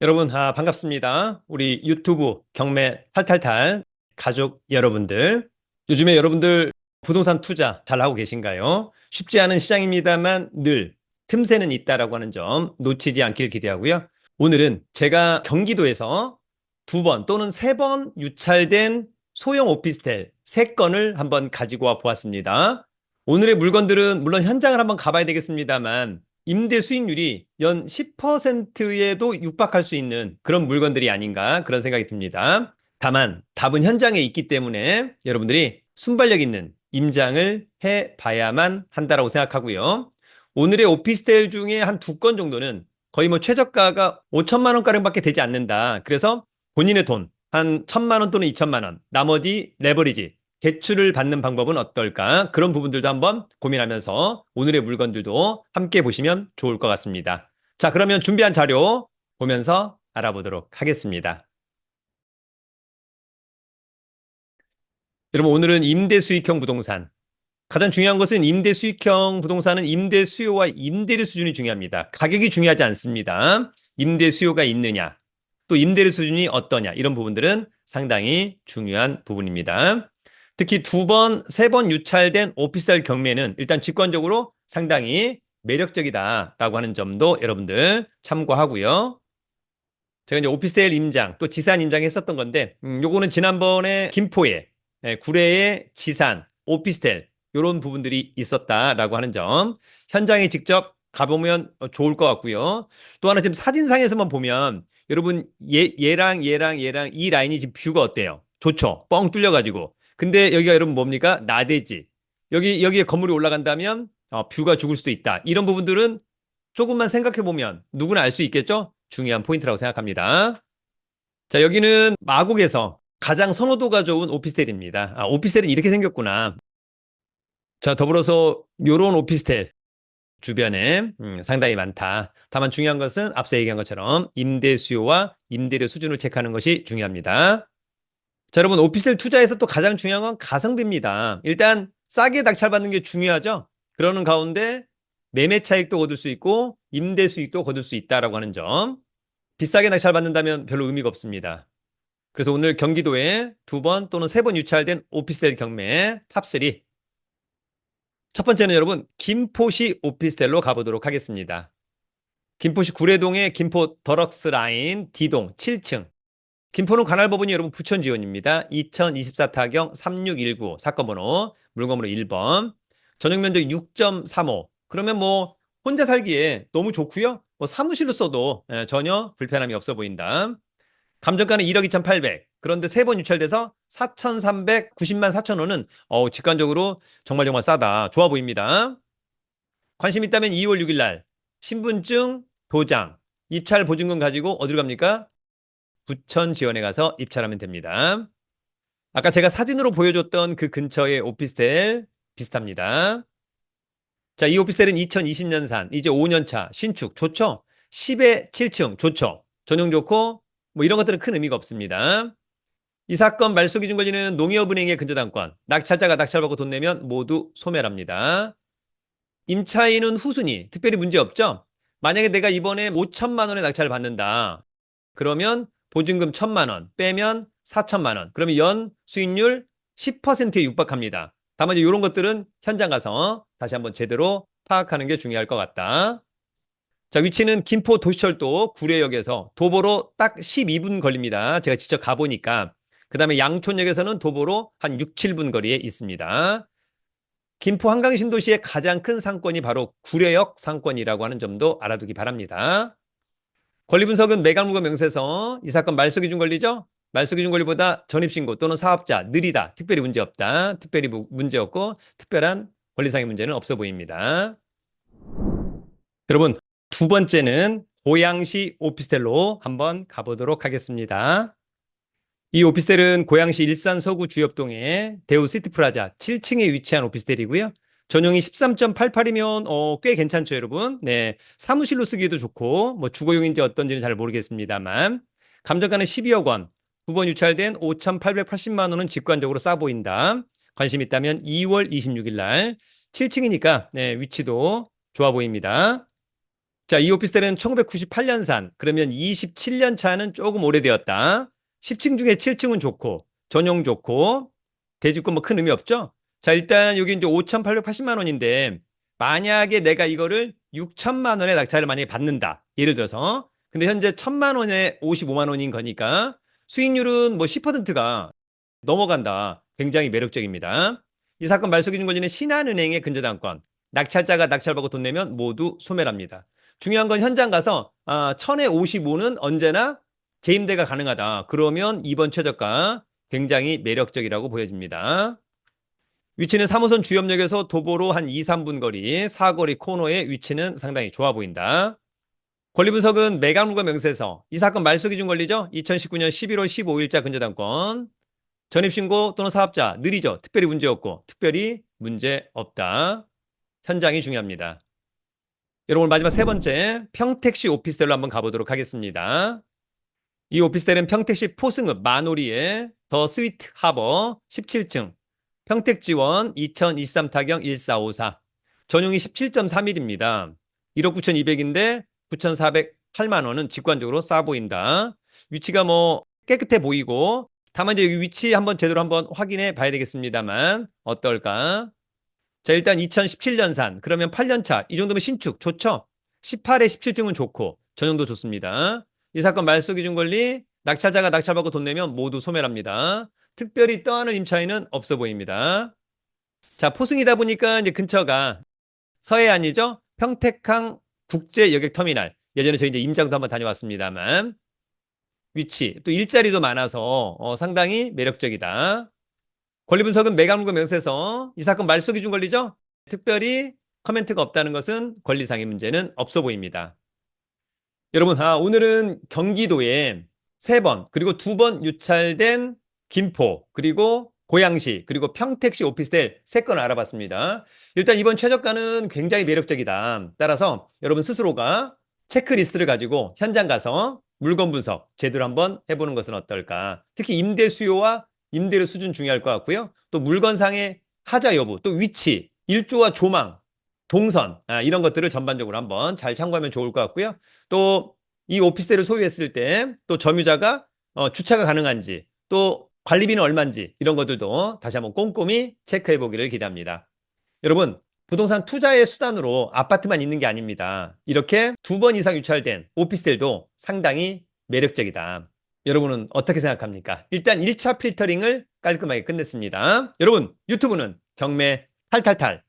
여러분, 아, 반갑습니다. 우리 유튜브 경매 살탈탈 가족 여러분들. 요즘에 여러분들 부동산 투자 잘 하고 계신가요? 쉽지 않은 시장입니다만 늘 틈새는 있다라고 하는 점 놓치지 않길 기대하고요. 오늘은 제가 경기도에서 두 번 또는 세 번 유찰된 소형 오피스텔 세 건을 한번 가지고 와 보았습니다. 오늘의 물건들은 물론 현장을 한번 가봐야 되겠습니다만 임대 수익률이 연 10%에도 육박할 수 있는 그런 물건들이 아닌가 그런 생각이 듭니다. 다만 답은 현장에 있기 때문에 여러분들이 순발력 있는 임장을 해 봐야만 한다라고 생각하고요. 오늘의 오피스텔 중에 한 두 건 정도는 거의 뭐 최저가가 5천만 원가량밖에 되지 않는다. 그래서 본인의 돈 한 천만 원 또는 2천만 원, 나머지 레버리지 대출을 받는 방법은 어떨까? 그런 부분들도 한번 고민하면서 오늘의 물건들도 함께 보시면 좋을 것 같습니다. 자, 그러면 준비한 자료 보면서 알아보도록 하겠습니다. 여러분, 오늘은 임대 수익형 부동산. 가장 중요한 것은 임대 수익형 부동산은 임대 수요와 임대료 수준이 중요합니다. 가격이 중요하지 않습니다. 임대 수요가 있느냐, 또 임대료 수준이 어떠냐, 이런 부분들은 상당히 중요한 부분입니다. 특히 두 번, 세 번 유찰된 오피스텔 경매는 일단 직관적으로 상당히 매력적이다라고 하는 점도 여러분들 참고하고요. 제가 이제 오피스텔 임장, 또 지산 임장 했었던 건데, 음, 요거는 지난번에 김포에, 예, 구례에 지산, 오피스텔, 요런 부분들이 있었다라고 하는 점, 현장에 직접 가보면 좋을 것 같고요. 또 하나 지금 사진상에서만 보면, 여러분, 얘, 얘랑 얘랑 얘랑 이 라인이 지금 뷰가 어때요? 좋죠? 뻥 뚫려가지고. 근데 여기가 여러분 뭡니까? 나대지. 여기, 여기에 건물이 올라간다면, 어, 뷰가 죽을 수도 있다. 이런 부분들은 조금만 생각해 보면 누구나 알 수 있겠죠? 중요한 포인트라고 생각합니다. 자, 여기는 마곡에서 가장 선호도가 좋은 오피스텔입니다. 아, 오피스텔은 이렇게 생겼구나. 자, 더불어서 요런 오피스텔 주변에 음, 상당히 많다. 다만 중요한 것은 앞서 얘기한 것처럼 임대 수요와 임대료 수준을 체크하는 것이 중요합니다. 자, 여러분 오피스텔 투자에서 또 가장 중요한 건 가성비입니다. 일단 싸게 낙찰받는 게 중요하죠. 그러는 가운데 매매 차익도 거둘 수 있고 임대 수익도 거둘 수 있다라고 하는 점. 비싸게 낙찰받는다면 별로 의미가 없습니다. 그래서 오늘 경기도에 두 번 또는 세 번 유찰된 오피스텔 경매 탑3. 첫 번째는 여러분 김포시 오피스텔로 가보도록 하겠습니다. 김포시 구례동의 김포 더럭스 라인 D동 7층. 김포는 관할법원이 여러분 부천 지원입니다. 2024 타경 3619 사건 번호 물건번호 1번. 전용 면적 6.35. 그러면 뭐 혼자 살기에 너무 좋고요. 뭐 사무실로 써도 예, 전혀 불편함이 없어 보인다. 감정가는 1억 2,800. 그런데 세 번 유찰돼서 4,390만 4천 원은 어, 직관적으로 정말 정말 싸다. 좋아 보입니다. 관심 있다면 2월 6일 날 신분증, 도장, 입찰 보증금 가지고 어디로 갑니까? 부천 지원에 가서 입찰하면 됩니다. 아까 제가 사진으로 보여줬던 그 근처의 오피스텔 비슷합니다. 자, 이 오피스텔은 2020년산, 이제 5년차, 신축, 좋죠? 10에 7층, 좋죠? 전용 좋고, 뭐 이런 것들은 큰 의미가 없습니다. 이 사건 말소 기준 권리는 농협은행의 근저당권, 낙찰자가 낙찰받고 돈 내면 모두 소멸합니다. 임차인은 후순위, 특별히 문제 없죠? 만약에 내가 이번에 5천만 원의 낙찰을 받는다. 그러면 보증금 1천만 원 빼면 4천만 원. 그러면 연 수익률 10%에 육박합니다. 다만 이런 것들은 현장 가서 다시 한번 제대로 파악하는 게 중요할 것 같다. 자, 위치는 김포 도시철도 구례역에서 도보로 딱 12분 걸립니다. 제가 직접 가보니까. 그 다음에 양촌역에서는 도보로 한 6, 7분 거리에 있습니다. 김포 한강 신도시의 가장 큰 상권이 바로 구례역 상권이라고 하는 점도 알아두기 바랍니다. 권리 분석은 매각물건 명세서 이 사건 말소 기준 권리죠? 말소 기준 권리보다 전입신고 또는 사업자 느리다, 특별히 문제 없다, 특별히 문제 없고 특별한 권리상의 문제는 없어 보입니다. 여러분 두 번째는 고양시 오피스텔로 한번 가보도록 하겠습니다. 이 오피스텔은 고양시 일산 서구 주엽동의 대우 시티프라자 7층에 위치한 오피스텔이고요. 전용이 13.88이면 어, 꽤 괜찮죠, 여러분. 네, 사무실로 쓰기도 좋고 뭐 주거용인지 어떤지는 잘 모르겠습니다만 감정가는 12억 원, 두 번 유찰된 5,880만 원은 직관적으로 싸 보인다. 관심 있다면 2월 26일 날 7층이니까 네, 위치도 좋아 보입니다. 자, 이 오피스텔은 1998년산. 그러면 27년 차는 조금 오래되었다. 10층 중에 7층은 좋고, 전용 좋고, 대지권 뭐 큰 의미 없죠? 자, 일단 여기 이제 5,880만 원인데, 만약에 내가 이거를 6천만 원에 낙찰을 만약에 받는다. 예를 들어서. 근데 현재 1천만 원에 55만 원인 거니까 수익률은 뭐 10%가 넘어간다. 굉장히 매력적입니다. 이 사건 말소 기준 권리는 신한은행의 근저당권. 낙찰자가 낙찰받고 돈 내면 모두 소멸합니다. 중요한 건 현장 가서 아, 1000에 55는 언제나 재임대가 가능하다. 그러면 이번 최저가 굉장히 매력적이라고 보여집니다. 위치는 3호선 주염역에서 도보로 한 2, 3분 거리, 사거리 코너의 위치는 상당히 좋아 보인다. 권리 분석은 매각물과 명세서. 이 사건 말소 기준 권리죠? 2019년 11월 15일자 근저당권. 전입신고 또는 사업자 느리죠? 특별히 문제 없고 특별히 문제 없다. 현장이 중요합니다. 여러분 마지막 세 번째 평택시 오피스텔로 한번 가보도록 하겠습니다. 이 오피스텔은 평택시 포승읍 마노리의 더 스위트 하버 17층 평택지원 2023 타경 1454 전용이 17.31입니다. 1억 9,200인데 9,408만 원은 직관적으로 싸 보인다. 위치가 뭐 깨끗해 보이고 다만 이제 위치 한번 제대로 한번 확인해 봐야 되겠습니다만 어떨까? 자, 일단 2017년산. 그러면 8년차. 이 정도면 신축. 좋죠? 18에 17층은 좋고, 전용도 좋습니다. 이 사건 말소 기준 권리, 낙찰자가 낙찰받고 돈 내면 모두 소멸합니다. 특별히 떠안을 임차인은 없어 보입니다. 자, 포승이다 보니까 이제 근처가 서해안이죠? 평택항 국제여객터미널. 예전에 저희 이제 임장도 한번 다녀왔습니다만, 위치, 또 일자리도 많아서 어, 상당히 매력적이다. 권리 분석은 매각물과 명세서 이 사건 말소 기 준 권리죠? 특별히 커멘트가 없다는 것은 권리상의 문제는 없어 보입니다. 여러분, 아, 오늘은 경기도에 세 번, 그리고 두 번 유찰된 김포, 그리고 고양시, 그리고 평택시 오피스텔 세 건을 알아봤습니다. 일단 이번 최저가는 굉장히 매력적이다. 따라서 여러분 스스로가 체크리스트를 가지고 현장 가서 물건 분석 제대로 한번 해보는 것은 어떨까. 특히 임대 수요와 임대료 수준 중요할 것 같고요. 또 물건상의 하자 여부, 또 위치, 일조와 조망, 동선 아, 이런 것들을 전반적으로 한번 잘 참고하면 좋을 것 같고요. 또 이 오피스텔을 소유했을 때 또 점유자가 어, 주차가 가능한지 또 관리비는 얼마인지 이런 것들도 다시 한번 꼼꼼히 체크해 보기를 기대합니다. 여러분 부동산 투자의 수단으로 아파트만 있는 게 아닙니다. 이렇게 두 번 이상 유찰된 오피스텔도 상당히 매력적이다. 여러분은 어떻게 생각합니까? 일단 1차 필터링을 깔끔하게 끝냈습니다. 여러분 유튜브는 경매 탈탈탈